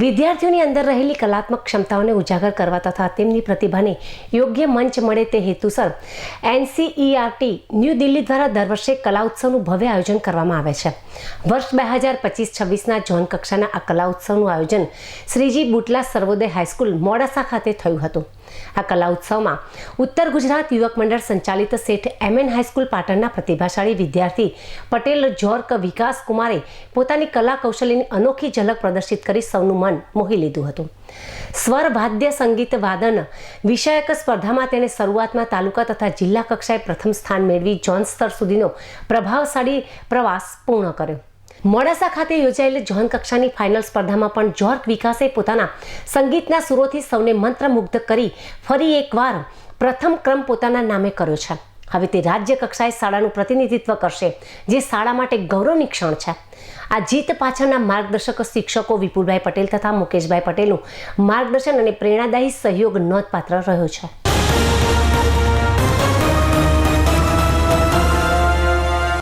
વિદ્યાર્થીઓની અંદર રહેલી કલાત્મક ક્ષમતાઓને ઉજાગર કરવા તથા તેમની પ્રતિભાને યોગ્ય મંચ મળે તે હેતુસર એનસીઈઆરટી ન્યૂ દિલ્હી દ્વારા દર વર્ષે કલા ઉત્સવનું ભવ્ય આયોજન કરવામાં આવે છે. વર્ષ બે હજાર પચીસ છવ્વીસના ઝોન કક્ષાના આ કલા ઉત્સવનું આયોજન શ્રીજી બુટલા સર્વોદય હાઈસ્કૂલ મોડાસા ખાતે થયું હતું. આ કલા ઉત્સવમાં ઉત્તર ગુજરાત યુવક મંડળ સંચાલિત શેઠ એમએન હાઈસ્કૂલ પાટણના પ્રતિભાશાળી વિદ્યાર્થી પટેલ જોર્ક વિકાસ કુમારે પોતાની કલા કૌશલ્યની અનોખી ઝલક પ્રદર્શિત કરી સૌનું મન મોહી લીધું હતું. સ્વર, વાદ્ય, સંગીત, વાદન વિષયક સ્પર્ધામાં તેણે શરૂઆતમાં તાલુકા તથા જિલ્લા કક્ષાએ પ્રથમ સ્થાન મેળવી જોન સ્તર સુધીનો પ્રભાવશાળી પ્રવાસ પૂર્ણ કર્યો. મોડાસા ખાતે યોજાયેલી જોન કક્ષાની ફાઇનલ સ્પર્ધામાં પણ જોર્ક વિકાસે પોતાના સંગીતના સુરોથી સૌને મંત્રમુગ્ધ કરી ફરી એકવાર પ્રથમ ક્રમ પોતાના નામે કર્યો છે. હવે તે રાજ્ય કક્ષાએ શાળાનું પ્રતિનિધિત્વ કરશે, જે શાળા માટે ગૌરવની ક્ષણ છે. આ જીત પાછળના માર્ગદર્શક શિક્ષકો વિપુલભાઈ પટેલ તથા મુકેશભાઈ પટેલનું માર્ગદર્શન અને પ્રેરણાદાયી સહયોગ નોંધપાત્ર રહ્યો છે.